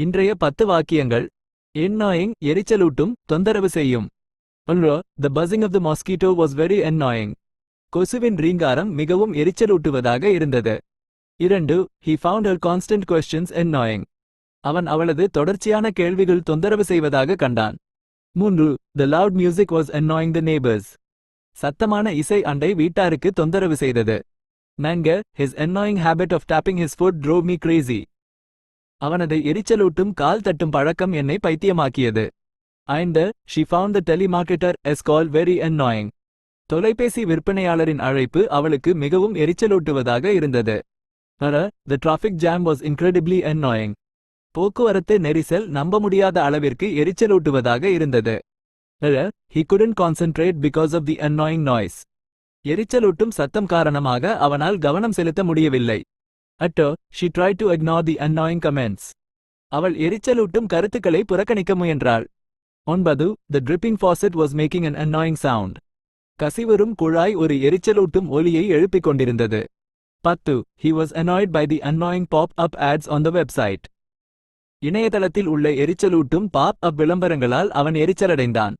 இன்றைய பத்து வாக்கியங்கள் என்னாயிங் எரிச்சலூட்டும் தொந்தரவு செய்யும் the buzzing of the mosquito was very annoying கொசுவின் ரீங்காரம் மிகவும் எரிச்சலூட்டுவதாக இருந்தது இரண்டு he found her constant questions annoying அவன் அவளது தொடர்ச்சியான கேள்விகள் தொந்தரவு செய்வதாக கண்டான் மூன்று the loud music was annoying the neighbours சத்தமான இசை அண்டை வீட்டாருக்கு தொந்தரவு செய்தது நான்கு his annoying habit of tapping his foot drove me crazy அவனது எரிச்சலூட்டும் கால் தட்டும் பழக்கம் என்னை பைத்தியமாக்கியது. ஐந்து she found the telemarketer's call very annoying. தொலைபேசி விற்பனையாளரின் அழைப்பு அவளுக்கு மிகவும் எரிச்சலூட்டுவதாக இருந்தது. அற the traffic jam was incredibly போக்குவரத்து நெரிசல் நம்ப முடியாத அளவிற்கு எரிச்சலூட்டுவதாக இருந்தது. அற he concentrate because of of the noise எரிச்சலூட்டும் சத்தம் காரணமாக அவனால் கவனம் செலுத்த முடியவில்லை. At she tried to to the the comments அவள் எரிச்சலூட்டும் கருத்துக்களை புறக்கணிக்க முயன்றாள் ஒன்பது the dripping faucet was making an annoying sound கசிவரும் குழாய் ஒரு எரிச்சலூட்டும் ஒலியை எழுப்பிக் கொண்டிருந்தது பத்து he was annoyed by the annoying pop up ads on the website இணையதளத்தில் உள்ள எரிச்சலூட்டும் பாப் அப் விளம்பரங்களால் அவன் எரிச்சலடைந்தான்